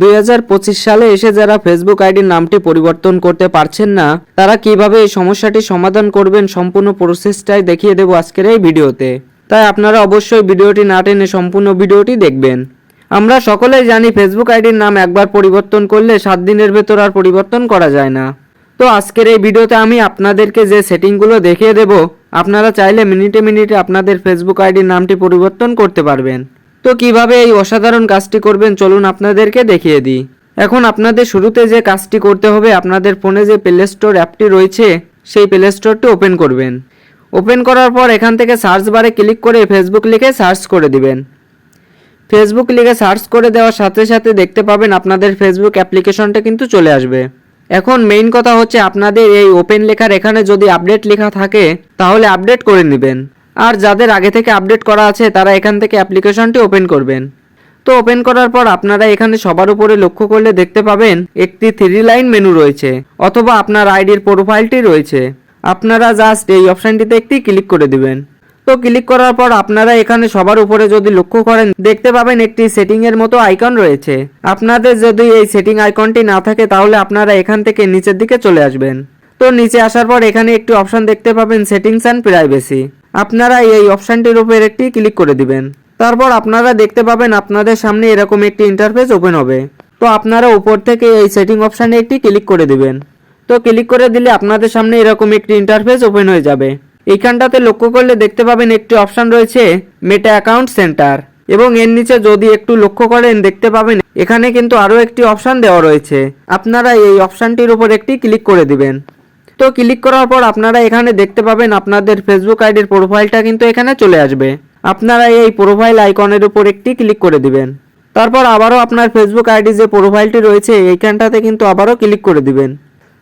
দুই হাজার পঁচিশ সালে এসে যারা ফেসবুক আইডির নামটি পরিবর্তন করতে পারছেন না, তারা কীভাবে এই সমস্যাটি সমাধান করবেন সম্পূর্ণ প্রসেসটাই দেখিয়ে দেবো আজকের এই ভিডিওতে। তাই আপনারা অবশ্যই ভিডিওটি না টেনে সম্পূর্ণ ভিডিওটি দেখবেন। আমরা সকলেই জানি ফেসবুক আইডির নাম একবার পরিবর্তন করলে সাত দিনের ভেতর আর পরিবর্তন করা যায় না। তো আজকের এই ভিডিওতে আমি আপনাদেরকে যে সেটিংগুলো দেখিয়ে দেব, আপনারা চাইলে মিনিটে মিনিটে আপনাদের ফেসবুক আইডির নামটি পরিবর্তন করতে পারবেন। তো কীভাবে এই অসাধারণ কাজটি করবেন চলুন আপনাদেরকে দেখিয়ে দিই। এখন আপনাদের শুরুতে যে কাজটি করতে হবে, আপনাদের ফোনে যে প্লে স্টোর অ্যাপটি রয়েছে, সেই প্লে স্টোরটি ওপেন করবেন। ওপেন করার পর এখান থেকে সার্চ বারে ক্লিক করে ফেসবুক লিখে সার্চ করে দিবেন। ফেসবুক লিখে সার্চ করে দেওয়ার সাথে সাথে দেখতে পাবেন আপনাদের ফেসবুক অ্যাপ্লিকেশনটা কিন্তু চলে আসবে। এখন মেইন কথা হচ্ছে আপনাদের এই ওপেন লেখার এখানে যদি আপডেট লেখা থাকে, তাহলে আপডেট করে নেবেন। আর যাদের আগে থেকে আপডেট করা আছে, তারা এখান থেকে অ্যাপ্লিকেশনটি ওপেন করবেন। তো ওপেন করার পর আপনারা এখানে সবার উপরে লক্ষ্য করলে দেখতে পাবেন, একটি থ্রি লাইন মেনু রয়েছে, অথবা আপনার আইডির প্রোফাইলটি রয়েছে। আপনারা জাস্ট এই অপশানটিতে একটি ক্লিক করে দিবেন। তো ক্লিক করার পর আপনারা এখানে সবার উপরে যদি লক্ষ্য করেন, দেখতে পাবেন একটি সেটিং এর মতো আইকন রয়েছে। আপনাদের যদি এই সেটিং আইকনটি না থাকে, তাহলে আপনারা এখান থেকে নিচের দিকে চলে আসবেন। তো নিচে আসার পর এখানে একটি অপশন দেখতে পাবেন সেটিংস অ্যান্ড প্রাইভেসি। আপনারা এই অপশানটির উপর একটি ক্লিক করে দিবেন। তারপর আপনারা দেখতে পাবেন আপনাদের সামনে এরকম একটি ইন্টারফেস ওপেন হবে। তো আপনারা উপর থেকে এই সেটিং অপশানে একটি ক্লিক করে দিবেন। তো ক্লিক করে দিলে আপনাদের সামনে এরকম একটি ইন্টারফেস ওপেন হয়ে যাবে। এইখানটাতে লক্ষ্য করলে দেখতে পাবেন একটি অপশান রয়েছে মেটা অ্যাকাউন্ট সেন্টার এবং এর নিচে যদি একটু লক্ষ্য করেন, দেখতে পাবেন এখানে কিন্তু আরও একটি অপশান দেওয়া রয়েছে। আপনারা এই অপশানটির উপর একটি ক্লিক করে দিবেন। তো ক্লিক করার পর আপনারা এখানে দেখতে পাবেন আপনাদের ফেসবুক আইডির প্রোফাইলটা কিন্তু এখানে চলে আসবে। আপনারা এই প্রোফাইল আইকনের উপর একটি ক্লিক করে দিবেন। তারপর আবারও আপনার ফেসবুক আইডি যে প্রোফাইলটি রয়েছে, এইখানটাতে কিন্তু আবারও ক্লিক করে দিবেন।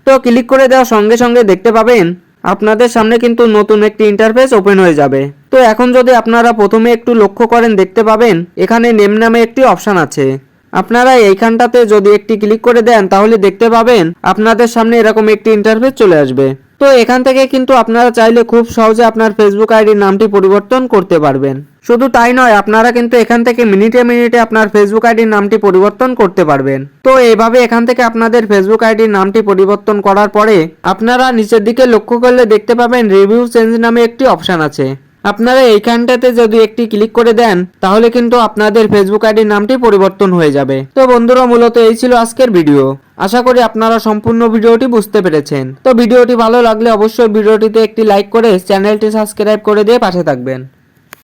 তো ক্লিক করে দেওয়ার সঙ্গে সঙ্গে দেখতে পাবেন, আপনাদের সামনে কিন্তু নতুন একটি ইন্টারফেস ওপেন হয়ে যাবে। তো এখন যদি আপনারা প্রথমে একটু লক্ষ্য করেন, দেখতে পাবেন, এখানে নেম নামে একটি অপশান আছে। আপনারা এইখানটাতে যদি একটি ক্লিক করে দেন, তাহলে দেখতে পাবেন আপনাদের সামনে এরকম একটি ইন্টারফেস চলে আসবে। তো এখান থেকে কিন্তু আপনারা চাইলে খুব সহজে আপনার ফেসবুক আইডির নামটি পরিবর্তন করতে পারবেন। শুধু তাই নয়, আপনারা কিন্তু এখান থেকে মিনিটে মিনিটে আপনার ফেসবুক আইডির নামটি পরিবর্তন করতে পারবেন। তো এইভাবে এখান থেকে আপনাদের ফেসবুক আইডির নামটি পরিবর্তন করার পরে আপনারা নিচের দিকে লক্ষ্য করলে দেখতে পাবেন রিভিউ চেঞ্জ নামে একটি অপশন আছে। আপনারা এইখানটাতে যদি একটি ক্লিক করে দেন, তাহলে কিন্তু আপনাদের ফেসবুক আইডির নামটি পরিবর্তন হয়ে যাবে। তো বন্ধুরা, মূলত এই ছিল আজকের ভিডিও। আশা করি আপনারা সম্পূর্ণ ভিডিওটি বুঝতে পেরেছেন। তো ভিডিওটি ভালো লাগলে অবশ্যই ভিডিওটিতে একটি লাইক করে চ্যানেলটি সাবস্ক্রাইব করে দিয়ে পাশে থাকবেন।